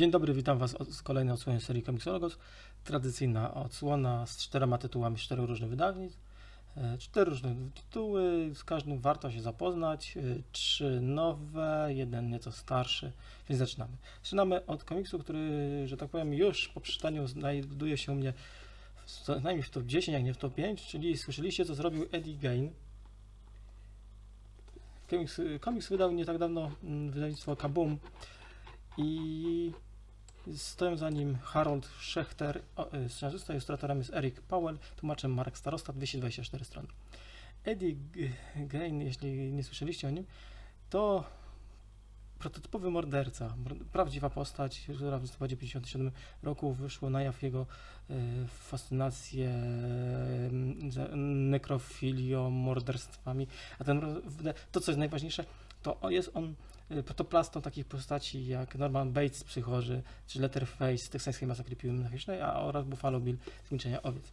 Dzień dobry, witam Was z kolejnej odsłonie serii Comixologos. Tradycyjna odsłona z czterema tytułami, czterech różnych wydawnictw. E, Cztery różne tytuły, z każdym warto się zapoznać. E, Trzy nowe, jeden nieco starszy, więc zaczynamy. Zaczynamy od komiksu, który, że tak powiem, już po przeczytaniu znajduje się u mnie co najmniej w top 10, jak nie w top 5, czyli słyszeliście, co zrobił Eddie Gain. Komiks, komiks wydał nie tak dawno mm, wydawnictwo Kaboom i stoją za nim Harold Schechter, o, y, scenarzysta, ilustratorem jest Eric Powell, tłumaczem Marek Starosta, 224 strony. Eddie Gain, jeśli nie słyszeliście o nim, to prototypowy morderca, mor- prawdziwa postać, która w listopadzie 1957 roku wyszło na jaw jego y, fascynację nekrofilią, morderstwami, a ten, to co jest najważniejsze, to jest on protoplastą takich postaci jak Norman Bates z czy Letterface z teksańskiej masakry piły mechanicznej, a oraz Buffalo Bill z Milczenia Owiec.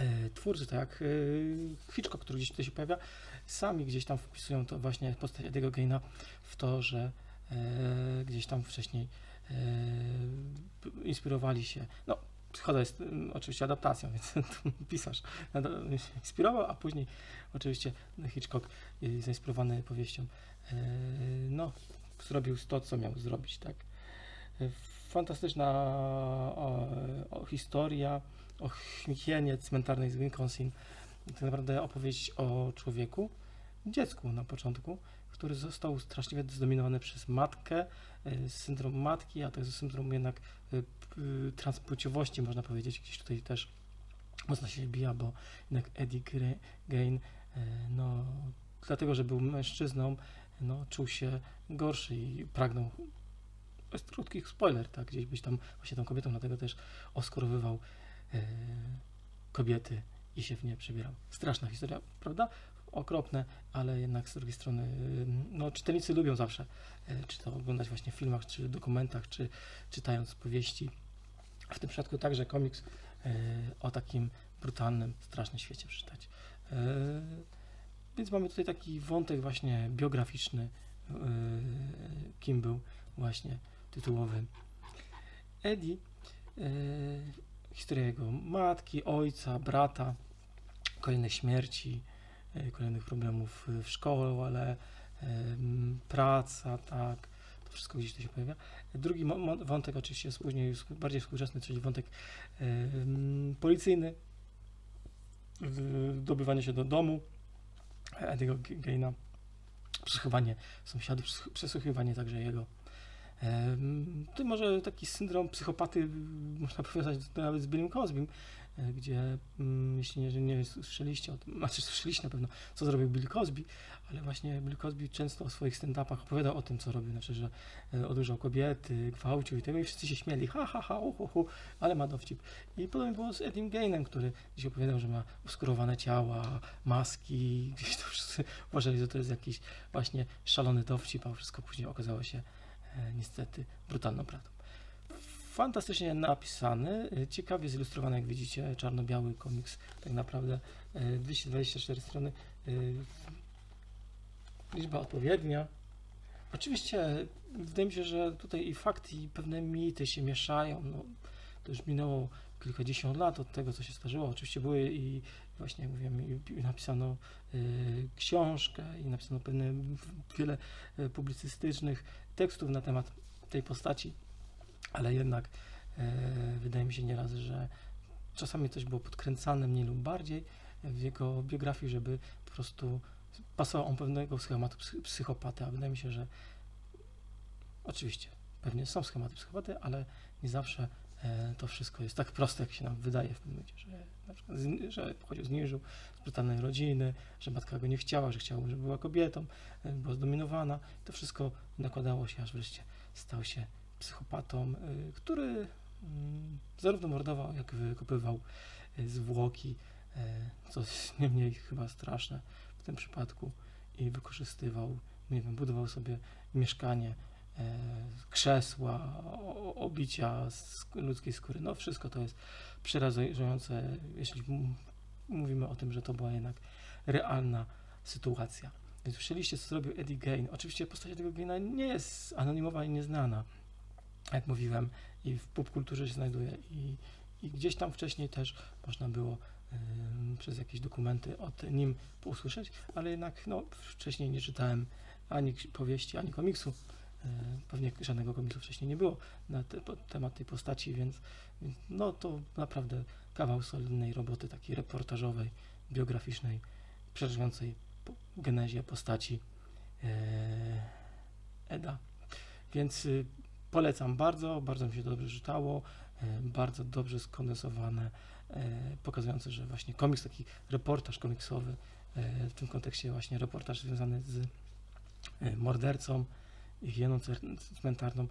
Y, Twórcy, tak jak y, Hitchcock, który gdzieś tutaj się pojawia, sami gdzieś tam wpisują to właśnie postać Ediego Gaina w to, że y, gdzieś tam wcześniej inspirowali się, no Choda jest oczywiście adaptacją, więc pisarz inspirował, a później oczywiście Hitchcock zainspirowany powieścią e, no, zrobił to, co miał zrobić, tak. Fantastyczna o, o, historia o higienie cmentarnej z Wisconsin. Tak naprawdę opowieść o człowieku, dziecku na początku, który został straszliwie zdominowany przez matkę, e, syndrom matki, a jest syndrom jednak p- transpłciowości, można powiedzieć, gdzieś tutaj też mocno się bija, bo jednak Eddie Gain, no, dlatego, że był mężczyzną, no, czuł się gorszy i pragnął. Bez krótki spoiler, tak, gdzieś być tam właśnie tą kobietą, dlatego też oskorowywał e, kobiety i się w nie przebierał. Straszna historia, prawda? Okropne, ale jednak z drugiej strony, e, no, czytelnicy lubią zawsze, e, czy to oglądać właśnie w filmach, czy dokumentach, czy czytając powieści. W tym przypadku także komiks o takim brutalnym, strasznym świecie przeczytać. Więc mamy tutaj taki wątek właśnie biograficzny, e, kim był właśnie tytułowy Eddie. E, historia jego matki, ojca, brata, kolejne śmierci, e, kolejnych problemów w szkole, ale praca, tak, to wszystko gdzieś tu się pojawia. Drugi wątek oczywiście jest później już bardziej współczesny, czyli wątek policyjny, zdobywanie się do domu Ediego Gaina, przesłuchiwanie sąsiadów, przes- przesłuchiwanie także jego. To może taki syndrom psychopaty można powiązać nawet z Billem Cosbym, e, gdzie mm, jeśli nie, nie słyszeliście o tym, znaczy słyszeliście na pewno, co zrobił Bill Cosby, ale właśnie Bill Cosby często o swoich stand-upach opowiadał o tym, co robił, znaczy, że e, odurzał kobiety, gwałcił i tego i wszyscy się śmieli, ha, ha, ha, uhu, hu, ale ma dowcip. I podobnie było z Edim Gainem, który gdzieś opowiadał, że ma uskurowane ciała, maski, gdzieś to wszyscy uważali, że to jest jakiś właśnie szalony dowcip, a wszystko później okazało się niestety brutalną prawdą. Fantastycznie napisany, e, ciekawie zilustrowany, jak widzicie, czarno-biały komiks, tak naprawdę e, 224 strony, e, liczba odpowiednia. Oczywiście wydaje mi się, że tutaj i fakty, i pewne mity się mieszają. No, to już minęło kilkadziesiąt lat od tego, co się zdarzyło. Oczywiście były i właśnie, jak mówiłem, napisano y, książkę i napisano pewne wiele y, publicystycznych tekstów na temat tej postaci, ale jednak y, wydaje mi się nieraz, że czasami coś było podkręcane mniej lub bardziej w jego biografii, żeby po prostu pasował on pewnego schematu psy- psychopaty, a wydaje mi się, że oczywiście pewnie są schematy psychopaty, ale nie zawsze to wszystko jest tak proste, jak się nam wydaje w pewnym momencie, że, na przykład, że pochodził z niżu, z brutalnej rodziny, że matka go nie chciała, że chciała, żeby była kobietą, e, była zdominowana. To wszystko nakładało się, aż wreszcie stał się psychopatą, e, który mm, zarówno mordował, jak wykopywał e, zwłoki, e, co jest nie mniej chyba straszne w tym przypadku i wykorzystywał, nie wiem, budował sobie mieszkanie, e, krzesła, o- obicia z ludzkiej skóry. No wszystko to jest przerażające, jeśli mówimy o tym, że to była jednak realna sytuacja. Więc słyszeliście, co zrobił Eddie Gain. Oczywiście postać tego Gaina nie jest anonimowa i nieznana. jak mówiłem, i w popkulturze się znajduje i, i gdzieś tam wcześniej też można było em, przez jakieś dokumenty o nim usłyszeć, ale jednak no, wcześniej nie czytałem ani powieści, ani komiksu. E, Pewnie żadnego komiksu wcześniej nie było na te, temat tej postaci, więc, więc no to naprawdę kawał solidnej roboty, takiej reportażowej, biograficznej, przeżywającej genezie postaci e, Eda. Więc y, polecam bardzo, bardzo mi się dobrze czytało, e, bardzo dobrze skondensowane, pokazujące, że właśnie komiks, taki reportaż komiksowy, w tym kontekście właśnie reportaż związany z mordercą higieną cmentarną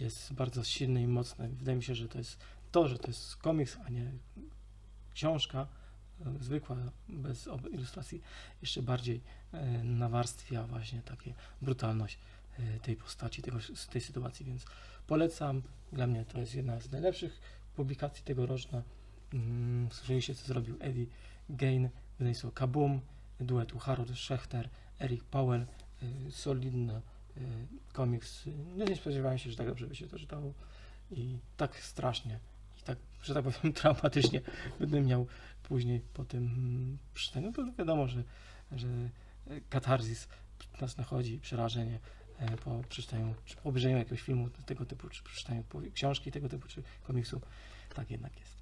jest bardzo silny i mocny. Wydaje mi się, że to jest to, że to jest komiks, a nie książka e, zwykła, bez ilustracji, jeszcze bardziej e, nawarstwia właśnie takie brutalność e, tej postaci, tego, tej sytuacji, więc polecam. Dla mnie to jest jedna z najlepszych publikacji tegoroczna. Mm, Słyszeliście, co zrobił Eddie Gain, wydawnictwo Kaboom, duetu Harold Schechter, Eric Powell, solidny y, komiks. No nie spodziewałem się, że tak dobrze by się to czytało i tak strasznie i tak, że tak powiem, traumatycznie będę miał później po tym mm, przeczytaniu. No wiadomo, że, że e, katarzis nas nachodzi, przerażenie e, po przeczytaniu, czy po obejrzeniu jakiegoś filmu tego typu, czy przeczytaniu książki tego typu, czy komiksu. Tak jednak jest.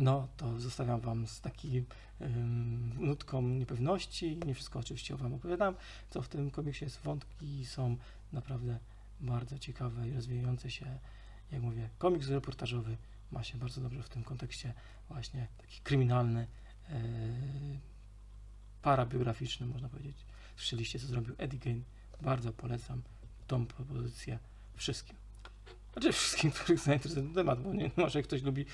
No, to zostawiam Wam z takim ym, nutką niepewności. Nie wszystko oczywiście Wam opowiadam, co w tym komiksie jest. Wątki są naprawdę bardzo ciekawe i rozwijające się. Jak mówię, komiks reportażowy ma się bardzo dobrze w tym kontekście właśnie taki kryminalny, yy, parabiograficzny można powiedzieć. Słyszeliście, co zrobił Eddie Gain. Bardzo polecam tą propozycję wszystkim. Znaczy wszystkim, których zainteresuje ten temat, bo nie, może jak ktoś lubi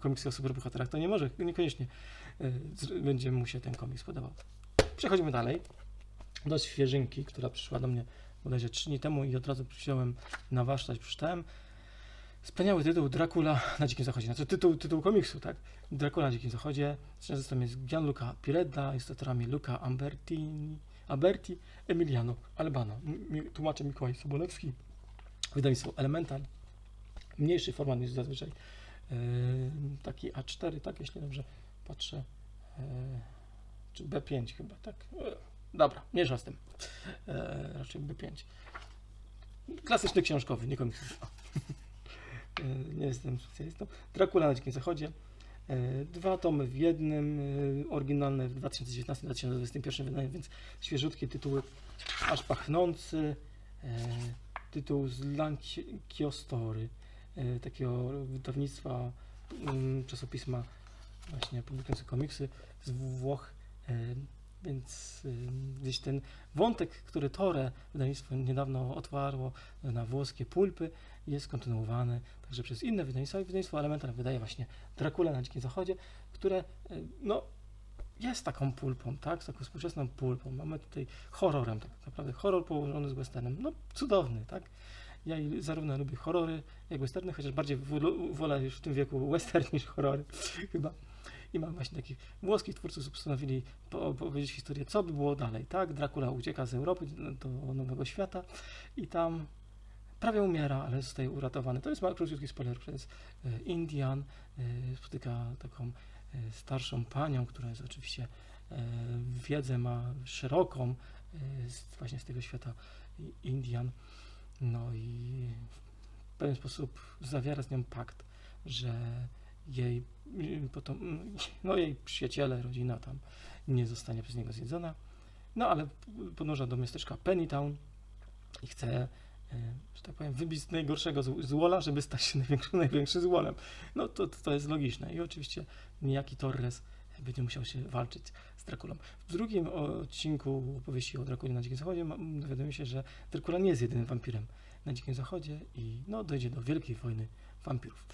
komiksy o superbohaterach, to nie może, niekoniecznie z- będzie mu się ten komiks podobał. Przechodzimy dalej do świeżynki, która przyszła do mnie bodajże 3 dni temu i od razu wziąłem na warsztat, przeczytałem. Wspaniały tytuł Dracula na Dzikim Zachodzie. Znaczy tytuł, tytuł komiksu, tak? Dracula na Dzikim Zachodzie. Scenarzystą jest Gianluca Piredda, ilustratorami Luca Ambertini, Alberti, Emiliano Albano. Tłumaczy Mikołaj Sobolewski. Wydawnictwo Elemental. Mniejszy format niż zazwyczaj. Yy, taki A4, tak, jeśli dobrze patrzę. Yy, czy B5 chyba, tak? Yy, dobra, mniejsza z tym. Raczej B5. Klasyczny książkowy, nie komiksowy. Yy, nie jestem specjalistą. Dracula na Dzikim Zachodzie. Dwa tomy w jednym, oryginalne w 2019-2021 wydaniu, więc świeżutkie tytuły, aż pachnący. Tytuł z Lankiostory, takiego wydawnictwa mm, czasopisma właśnie publikujące komiksy z Włoch, yy, więc yy, gdzieś ten wątek, który Tore wydawnictwo niedawno otwarło na włoskie pulpy, jest kontynuowany także przez inne wydawnictwa i wydawnictwo Elemental wydaje właśnie Dracula na Dzikim Zachodzie, które no jest taką pulpą, tak, z taką współczesną pulpą. Mamy tutaj horrorem, tak naprawdę horror połączony z westernem, no cudowny, tak. Ja zarówno lubię horrory, jak westerny, chociaż bardziej wolę już w tym wieku western niż horrory, chyba. I mam właśnie takich włoskich twórców, postanowili po- opowiedzieć historię, co by było dalej, tak. Dracula ucieka z Europy do Nowego Świata i tam prawie umiera, ale zostaje uratowany. To jest mały króciutki spoiler przez e, Indian, e, spotyka taką e, starszą panią, która jest oczywiście wiedzę ma szeroką właśnie z tego świata Indian. No i w pewien sposób zawiera z nią pakt, że jej y, potom, no jej przyjaciele, rodzina tam nie zostanie przez niego zjedzona. No ale podąża do miasteczka Pennytown i chce, e, że tak powiem, wybić z najgorszego zł- złola, żeby stać się największym, największym złolem. No to, to jest logiczne. I oczywiście niejaki Torres będzie musiał się walczyć Drakulą. W drugim odcinku opowieści o Drakuli na Dzikim Zachodzie dowiadujemy się, że Dracula nie jest jedynym wampirem na Dzikim Zachodzie i no, dojdzie do wielkiej wojny wampirów.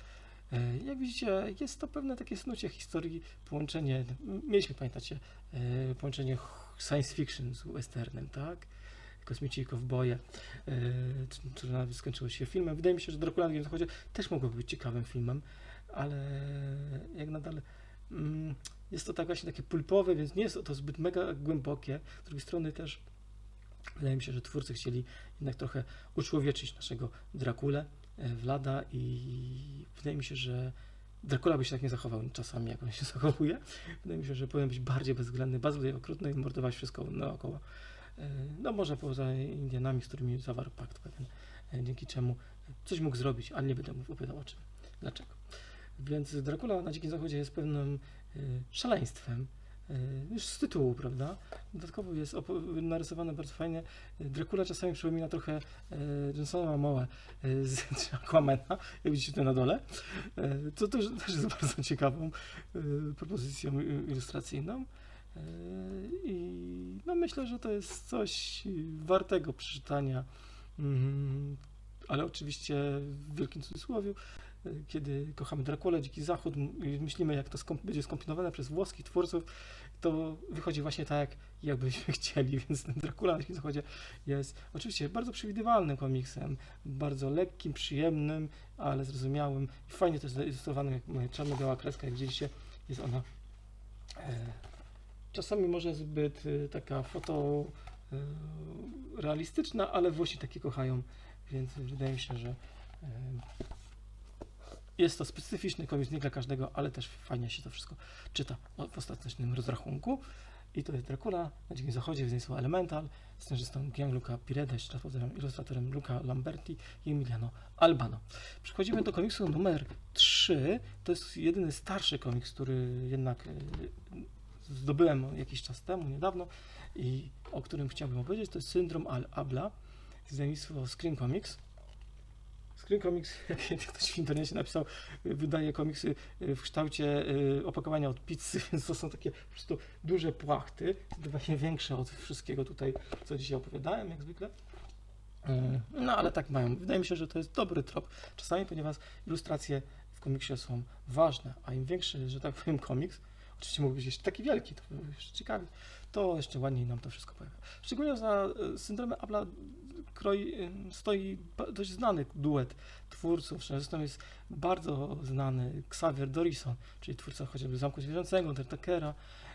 E, Jak widzicie, jest to pewne takie snucie historii, połączenie, mieliśmy, pamiętacie, e, połączenie science fiction z westernem, tak? Kosmici i kowboje, e, c- które nawet skończyło się filmem. Wydaje mi się, że Dracula na Zachodzie też mogłoby być ciekawym filmem, ale jak nadal mm, jest to tak właśnie takie pulpowe, więc nie jest to zbyt mega głębokie. Z drugiej strony też wydaje mi się, że twórcy chcieli jednak trochę uczłowieczyć naszego Drakulę, e, Vlada i wydaje mi się, że Dracula by się tak nie zachował czasami, jak on się zachowuje. Wydaje mi się, że powinien być bardziej bezwzględny, bardziej okrutny i mordować wszystko naokoło. E, No może poza Indianami, z którymi zawarł pakt pewien, e, dzięki czemu coś mógł zrobić, ale nie będę mu opowiadał o czym, dlaczego. Więc Dracula na Dzikim Zachodzie jest pewnym szaleństwem, e, już z tytułu, prawda? Dodatkowo jest narysowany bardzo fajnie. Dracula czasami przypomina trochę e, Johnsona Momoa e, z Aquamana, jak widzicie tu na dole. Co też, też jest bardzo ciekawą propozycją ilustracyjną. I no myślę, że to jest coś wartego przeczytania, Mm, ale oczywiście w wielkim cudzysłowie, kiedy kochamy Drakulę, Dziki Zachód i myślimy, jak to będzie skombinowane przez włoskich twórców, to wychodzi właśnie tak, jakbyśmy chcieli, więc ten Dracula na Dzikim Zachodzie jest oczywiście bardzo przewidywalnym komiksem, bardzo lekkim, przyjemnym, ale zrozumiałym i fajnie też zilustrowanym, jak czarno-biała kreska, jak widzieliście, jest ona e, czasami może zbyt e, taka foto e, realistyczna, ale Włosi takie kochają, więc wydaje mi się, że e, jest to specyficzny komiks, nie dla każdego, ale też fajnie się to wszystko czyta w ostatecznym rozrachunku. I to jest Dracula, na Dzikim Zachodzie wydawnictwo Elemental, scenarzystą Gianluca Piredes, autorem, ilustratorem Luca Lamberti i Emiliano Albano. Przechodzimy do komiksu numer 3. To jest jedyny starszy komiks, który jednak e, zdobyłem jakiś czas temu, niedawno i o którym chciałbym opowiedzieć. To jest Syndrom Al Abla, wydawnictwo Screen Comics. Screen Comics, jak ktoś w internecie napisał, wydaje komiksy w kształcie y, opakowania od pizzy, więc to są takie po prostu duże płachty, zdecydowanie większe od wszystkiego tutaj, co dzisiaj opowiadałem, jak zwykle. Mm, No ale tak mają. Wydaje mi się, że to jest dobry trop czasami, ponieważ ilustracje w komiksie są ważne, a im większy, że tak powiem, komiks, oczywiście mógł być jeszcze taki wielki, to jeszcze ciekawie, to jeszcze ładniej nam to wszystko pojawia. Szczególnie za y, syndromem Abla kroi, y, stoi dość znany duet twórców. Zresztą jest bardzo znany Xavier Dorison, czyli twórca chociażby Zamku Zwierzęcego, Undertakera,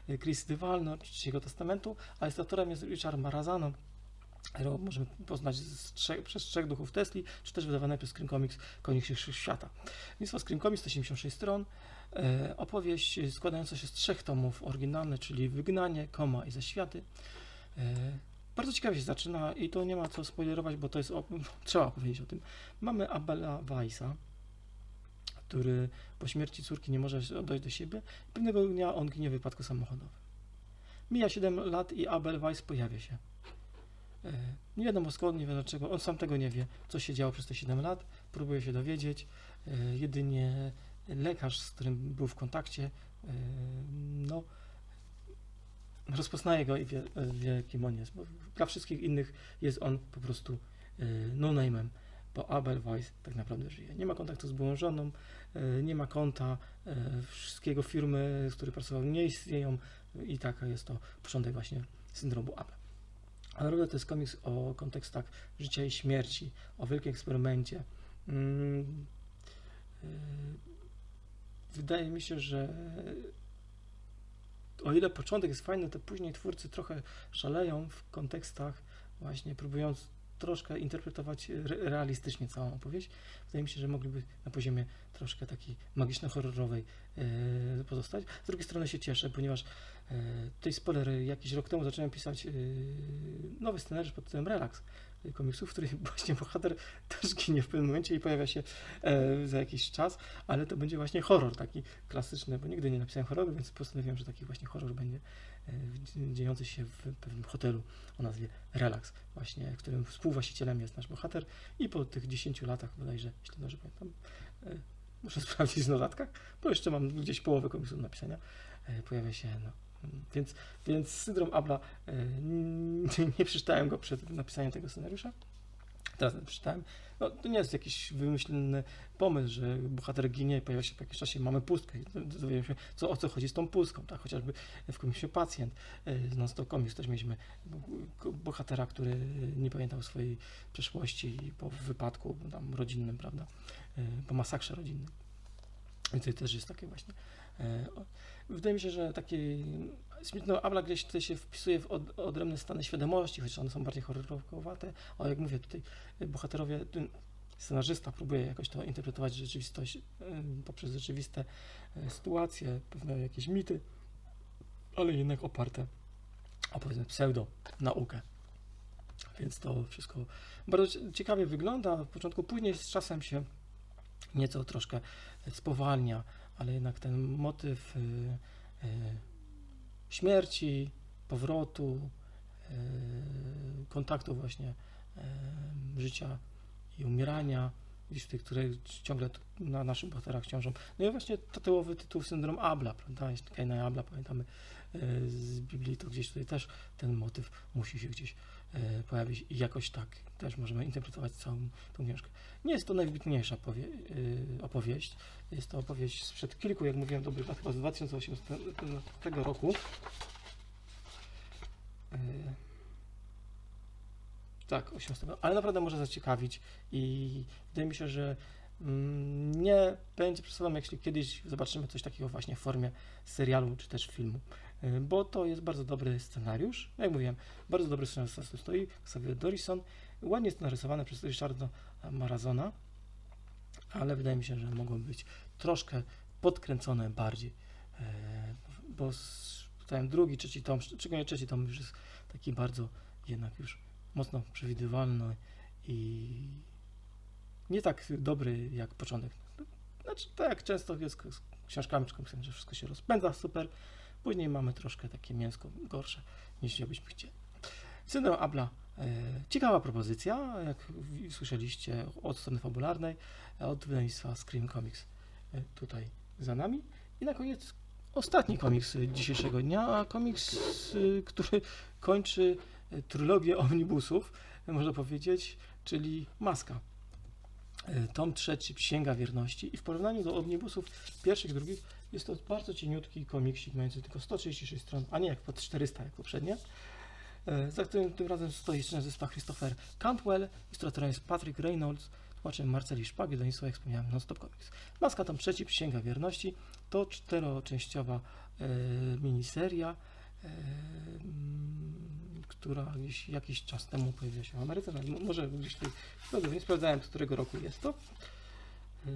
y, Chris Dywalno, Trzeciego Testamentu, a ilustratorem jest Richard Marazano, którego możemy poznać trzech, przez Trzech Duchów Tesli, czy też wydawane przez Screen Comics Komiksy Świata. Wydawnictwo Screen Comics 176 stron, e, opowieść składająca się z trzech tomów, oryginalne, czyli Wygnanie, Koma i Zaświaty. Bardzo ciekawie się zaczyna i to nie ma co spoilerować, bo to jest, o, trzeba powiedzieć o tym. Mamy Abela Weissa, który po śmierci córki nie może dojść do siebie. Pewnego dnia on ginie w wypadku samochodowym. Mija 7 lat i Abel Weiss pojawia się. E, Nie wiadomo skąd, nie wiadomo dlaczego, on sam tego nie wie, co się działo przez te 7 lat, próbuje się dowiedzieć. E, Jedynie lekarz, z którym był w kontakcie, e, no, rozpoznaje go i wie, wie kim on jest. Bo dla wszystkich innych jest on po prostu e, no-name'em, bo Abel Weiss tak naprawdę żyje. Nie ma kontaktu z byłą żoną, e, nie ma konta, e, wszystkiego firmy, z której pracował, nie istnieją i taka jest to początek właśnie syndromu Abel. A naprawdę to jest komiks o kontekstach życia i śmierci, o wielkim eksperymencie. Mm, Wydaje mi się, że o ile początek jest fajny, to później twórcy trochę szaleją w kontekstach, właśnie próbując troszkę interpretować re- realistycznie całą opowieść. Wydaje mi się, że mogliby na poziomie troszkę takiej magiczno-horrorowej e, pozostać. Z drugiej strony się cieszę, ponieważ e, tutaj spoiler, jakiś rok temu zacząłem pisać e, nowy scenariusz pod tytułem Relax komiksów, w których właśnie bohater też ginie w pewnym momencie i pojawia się e, za jakiś czas, ale to będzie właśnie horror taki klasyczny, bo nigdy nie napisałem horroru, więc postanowiłem, że taki właśnie horror będzie e, dziejący się w pewnym hotelu o nazwie Relax, właśnie, w którym współwłaścicielem jest nasz bohater i po tych 10 latach bodajże, jeśli dobrze pamiętam, e, muszę sprawdzić w notatkach, bo jeszcze mam gdzieś połowę komiksu do napisania, e, pojawia się, no, więc, więc syndrom Abla, e, nie przeczytałem go przed napisaniem tego scenariusza, teraz przeczytałem, no, to nie jest jakiś wymyślny pomysł, że bohater ginie, pojawia się po jakimś czasie, mamy pustkę, i dowiemy się, co, o co chodzi z tą pustką, tak, chociażby w komiksie Pacjent, e, z Non-Stop Comics też mieliśmy bo- bohatera, który nie pamiętał swojej przeszłości po wypadku tam rodzinnym, prawda, e, po masakrze rodzinnym. I to też jest takie właśnie. Wydaje mi się, że taki Smithno Abla gdzieś tutaj się wpisuje w od, odrębne stany świadomości, chociaż one są bardziej horrorowate. A jak mówię, tutaj bohaterowie, tu scenarzysta próbuje jakoś to interpretować rzeczywistość y, poprzez rzeczywiste y, sytuacje, pewne jakieś mity, ale jednak oparte o powiedzmy pseudo naukę. Więc to wszystko bardzo cie- ciekawie wygląda. Na początku później z czasem się nieco troszkę spowalnia, ale jednak ten motyw y, y, śmierci, powrotu, y, kontaktu właśnie życia i umierania, gdzieś tutaj, które ciągle na naszych bohaterach ciążą. No i właśnie tytułowy tytuł syndrom Abla, prawda? Kaina Abla pamiętamy z Biblii, to gdzieś tutaj też ten motyw musi się gdzieś y, pojawić i jakoś tak też możemy interpretować całą tą książkę. Nie jest to najwybitniejsza y, opowieść. Jest to opowieść sprzed kilku, jak mówiłem, dobrych lat, chyba z 2018 roku. Y, tak, 18, ale naprawdę może zaciekawić i wydaje mi się, że mm, nie będzie przesadem, jeśli kiedyś zobaczymy coś takiego właśnie w formie serialu czy też filmu, bo to jest bardzo dobry scenariusz. Jak mówiłem, bardzo dobry scenariusz tu stoi, Xavier Dorison, ładnie jest narysowane przez Richarda Marazona, ale wydaje mi się, że mogło być troszkę podkręcone bardziej, e, bo tutaj drugi, trzeci tom, szczególnie trzeci tom już jest taki bardzo jednak już mocno przewidywalny i nie tak dobry jak początek. Znaczy, tak jak często jest z książkami czy komiksami, że wszystko się rozpędza super, później mamy troszkę takie mięsko gorsze niż byśmy chcieli. Syndrom Abla. E, ciekawa propozycja, jak słyszeliście od strony fabularnej, od wydawnictwa Scream Comics e, tutaj za nami. I na koniec ostatni komiks dzisiejszego dnia, komiks, e, który kończy trylogię omnibusów, można powiedzieć, czyli Maska. Tom trzeci, Księga Wierności i w porównaniu do omnibusów pierwszych, drugich jest to bardzo cieniutki komiksik mający tylko 136 stron, a nie jak pod 400 jak poprzednie. E, Za którym tym razem stoi scenarzysta Christopher Cantwell, ilustratorem jest Patrick Reynolds, tłumaczem Marceli Szpag, wydawnictwo, jak wspomniałem, Non-Stop Comics. Maska Tom trzeci, Księga Wierności, to czteroczęściowa e, miniseria, e, która gdzieś jakiś czas temu pojawiła się w Ameryce, no, może gdzieś tutaj, no, nie sprawdzałem, z którego roku jest to. E,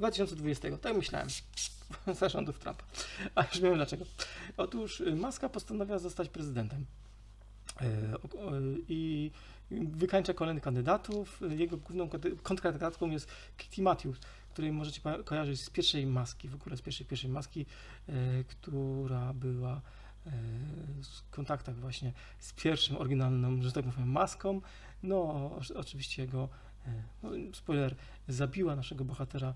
2020, tak myślałem, za rządów Trumpa. A już wiem dlaczego. Otóż y, Maska postanawia zostać prezydentem. O- I wykańcza kolejnych kandydatów. Jego główną kandy- kontrkandydatką jest Kitty Matthews, której możecie kojarzyć z pierwszej maski, w ogóle z pierwszej, pierwszej maski, e, która była w kontaktach właśnie z pierwszym oryginalną, że tak powiem, maską. No, oczywiście jego, no, spoiler, zabiła naszego bohatera,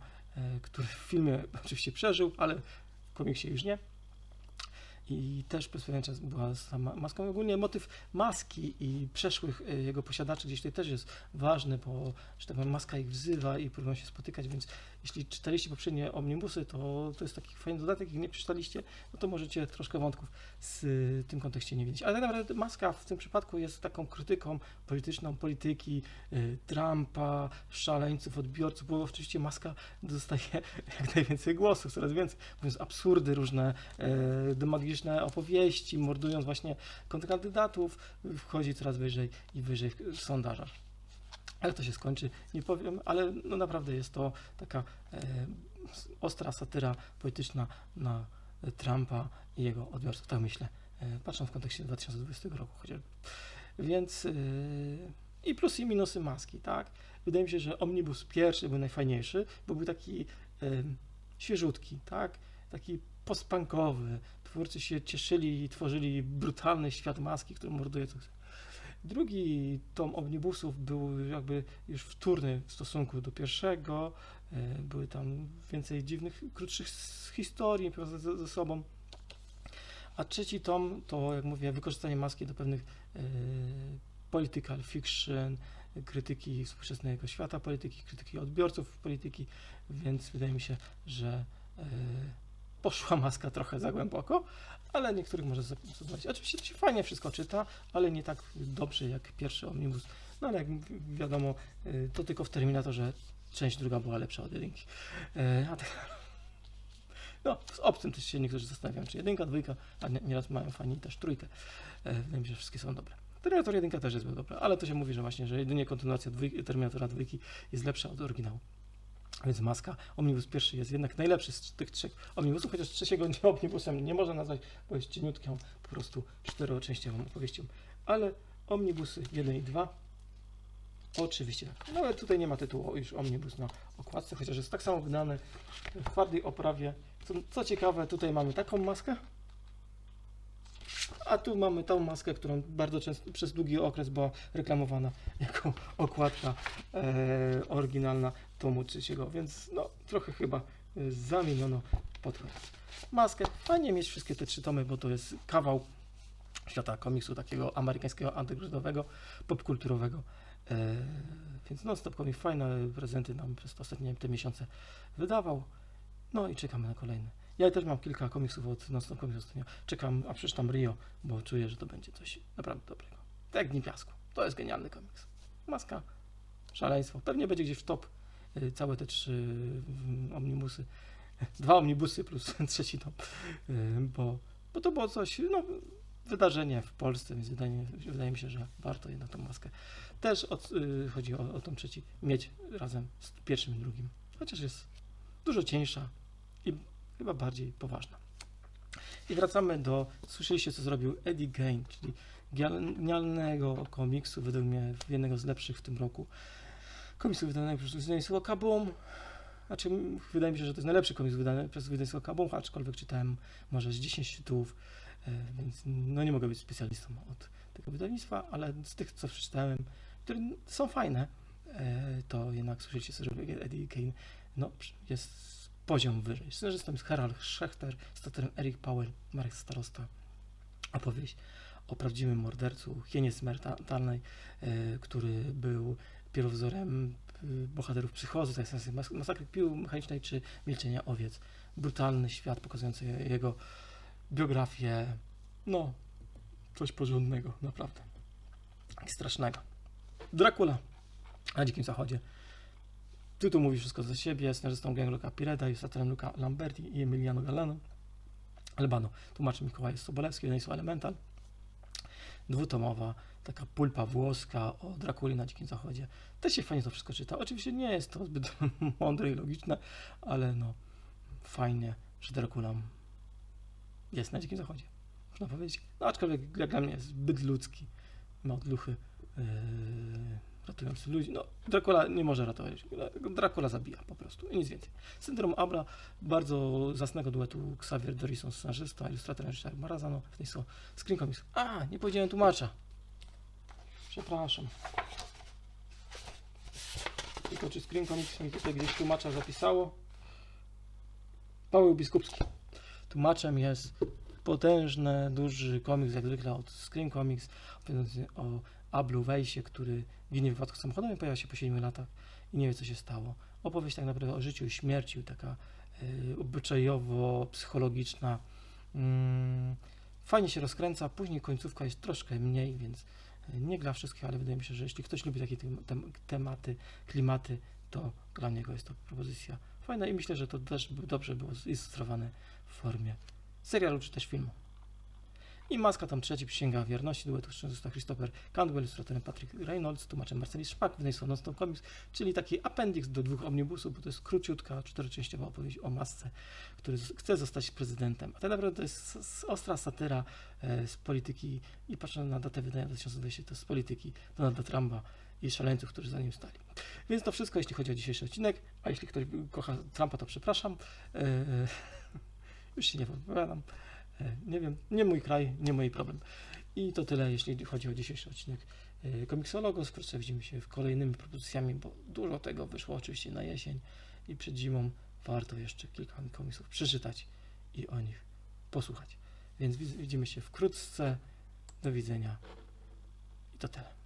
który w filmie oczywiście przeżył, ale w komiksie już nie. I też przez pewien czas była sama maską. Ogólnie motyw maski i przeszłych e, jego posiadaczy gdzieś tutaj też jest ważny, bo że tak maska ich wzywa i próbują się spotykać, więc jeśli czytaliście poprzednie omnibusy, to to jest taki fajny dodatek. Jak nie przeczytaliście, no to możecie troszkę wątków z y, tym kontekście nie wiedzieć. Ale tak naprawdę maska w tym przypadku jest taką krytyką polityczną, polityki, y, Trumpa, szaleńców, odbiorców, bo oczywiście maska dostaje jak najwięcej głosów, coraz więcej, mówiąc absurdy różne, e, demagogiczne opowieści, mordując właśnie kontrkandydatów, wchodzi coraz wyżej i wyżej w sondażach. Jak to się skończy, nie powiem, ale no naprawdę jest to taka e, ostra satyra polityczna na e, Trumpa i jego odbiorców, tak myślę, e, patrząc w kontekście 2020 roku chociażby. Więc e, i plusy i minusy maski, tak? Wydaje mi się, że Omnibus pierwszy był najfajniejszy, bo był taki e, świeżutki, tak? Taki postpunkowy. Twórcy się cieszyli i tworzyli brutalny świat maski, który morduje co chce. Drugi tom omnibusów był jakby już wtórny w stosunku do pierwszego. E, Były tam więcej dziwnych, krótszych historii ze, ze sobą. A trzeci tom to, jak mówię, wykorzystanie maski do pewnych e, political fiction, krytyki współczesnego świata polityki, krytyki odbiorców polityki, więc wydaje mi się, że e, poszła maska trochę za głęboko, ale niektórych może zadowolić. Oczywiście to się fajnie wszystko czyta, ale nie tak dobrze jak pierwszy omnibus. No ale jak wi- wiadomo, y, to tylko w Terminatorze część druga była lepsza od jedynki. E, A tak, no, z obcym też się niektórzy zastanawiają, czy jedynka, dwójka, a nie- nieraz mają fani też trójkę. E, Wydaje mi się, że wszystkie są dobre. Terminator 1 też jest dobra, ale to się mówi, że właśnie, że jedynie kontynuacja dwójki, Terminatora 2 jest lepsza od oryginału. Więc maska, Omnibus pierwszy jest jednak najlepszy z tych trzech Omnibusów, chociaż trzeciego nie Omnibusem nie można nazwać, bo jest cieniutką, po prostu czteroczęściową opowieścią. Ale Omnibusy 1 i 2 oczywiście tak. No ale tutaj nie ma tytułu już Omnibus na okładce, chociaż jest tak samo wydane w twardej oprawie. Co, co ciekawe, tutaj mamy taką maskę, a tu mamy tą maskę, którą bardzo często przez długi okres była reklamowana jako okładka e, oryginalna tomu trzeciego, więc no trochę chyba e, zamieniono podkład. Maskę, fajnie mieć wszystkie te trzy tomy, bo to jest kawał świata komiksu takiego amerykańskiego, undergroundowego, popkulturowego. E, więc non stop fajne prezenty nam przez ostatnie te miesiące wydawał. No i czekamy na kolejne. Ja też mam kilka komiksów od stop comics ostatnio. Czekam, a przeczytam Rio, bo czuję, że to będzie coś naprawdę dobrego. Tak Dni Piasku. To jest genialny komiks. Maska, szaleństwo. Pewnie będzie gdzieś w top y, całe te trzy omnibusy. Dwa omnibusy plus trzeci tom. Y, Bo, bo to było coś, no, wydarzenie w Polsce, więc wydaje, wydaje mi się, że warto jednak tą maskę. Też od, y, chodzi o, o tą trzeci mieć razem z pierwszym i drugim. Chociaż jest dużo cieńsza i chyba bardziej poważna. I wracamy do, słyszeliście co zrobił Eddie Gain, czyli genialnego komiksu, według mnie jednego z lepszych w tym roku. Komiksu wydanego przez wydawnictwo Kaboom. Znaczy, wydaje mi się, że to jest najlepszy komiks wydany przez wydawnictwo Kaboom, aczkolwiek czytałem może z 10 tytułów, e, więc no nie mogę być specjalistą od tego wydawnictwa, ale z tych, co przeczytałem, które są fajne, e, to jednak słyszeliście zrobił Eddie Gain. No, jest poziom wyżej. Scenarzystą jest Harald Schechter, statorem Eric Powell, Marek Starosta. Opowieść o prawdziwym mordercu, hienie śmiertelnej, e, który był pierwowzorem e, bohaterów psychozy, tak mas- masakry pił mechanicznej czy milczenia owiec. Brutalny świat pokazujący je- jego biografię. No, coś porządnego, naprawdę. Strasznego. Dracula na Dzikim Zachodzie. Tytuł mówi wszystko za siebie, scenarzystą Gianluca Pireda, ilustratorem Luca Lamberti i Emiliano Galano. Albano, tłumaczy Mikołaj Sobolewski, wydawnictwo Elemental. Dwutomowa, taka pulpa włoska o Drakuli na Dzikim Zachodzie. Też się fajnie to wszystko czyta. Oczywiście nie jest to zbyt mądre i logiczne, ale no fajnie, że Dracula jest na Dzikim Zachodzie. Można powiedzieć. No aczkolwiek jak dla mnie jest zbyt ludzki. Ma odluchy yy, ratujący ludzi. No, Dracula nie może ratować. Dracula zabija po prostu i nic więcej. Syndrom Abra, bardzo zasnego duetu Xavier Dorison, scenarzysta, ilustrator Richard Marazano, w tej są Screen Comics. A, nie powiedziałem tłumacza. Przepraszam. Tylko czy Screen Comics mi tutaj gdzieś tłumacza zapisało? Paweł Biskupski. Tłumaczem jest potężny, duży komiks, jak zwykle od Screen Comics, o Ablu Wejsie, który ginie w wypadku samochodowym, pojawia się po 7 latach i nie wie, co się stało. Opowieść tak naprawdę o życiu i śmierci, taka y, obyczajowo-psychologiczna. Mm, fajnie się rozkręca, później końcówka jest troszkę mniej, więc y, nie dla wszystkich, ale wydaje mi się, że jeśli ktoś lubi takie tem- tem- tematy, klimaty, to dla niego jest to propozycja fajna i myślę, że to też dobrze było zilustrowane w formie serialu czy też filmu. I Maska tam trzeci przysięga wierności duetu scenarzysta Christopher Cantwell, ilustratorem Patrick Reynolds, tłumaczem Marcelis Szpak, wydawnictwo Non-Stop Comics, czyli taki appendix do dwóch omnibusów, bo to jest króciutka, czteroczęściowa opowieść o masce, który chce zostać prezydentem. A tak naprawdę to jest ostra satyra e, z polityki i patrząc na datę wydania 2020, to z polityki Donalda Trumpa i szaleńców, którzy za nim stali. Więc to wszystko, jeśli chodzi o dzisiejszy odcinek, a jeśli ktoś kocha Trumpa, to przepraszam. E, już się nie wypowiadam. E, Nie wiem, nie mój kraj, nie mój problem. I to tyle, jeśli chodzi o dzisiejszy odcinek e, Komiksologo. Wkrótce widzimy się w kolejnymi propozycjami, bo dużo tego wyszło oczywiście na jesień i przed zimą warto jeszcze kilka komiksów przeczytać i o nich posłuchać. Więc widzimy się wkrótce. Do widzenia. I to tyle.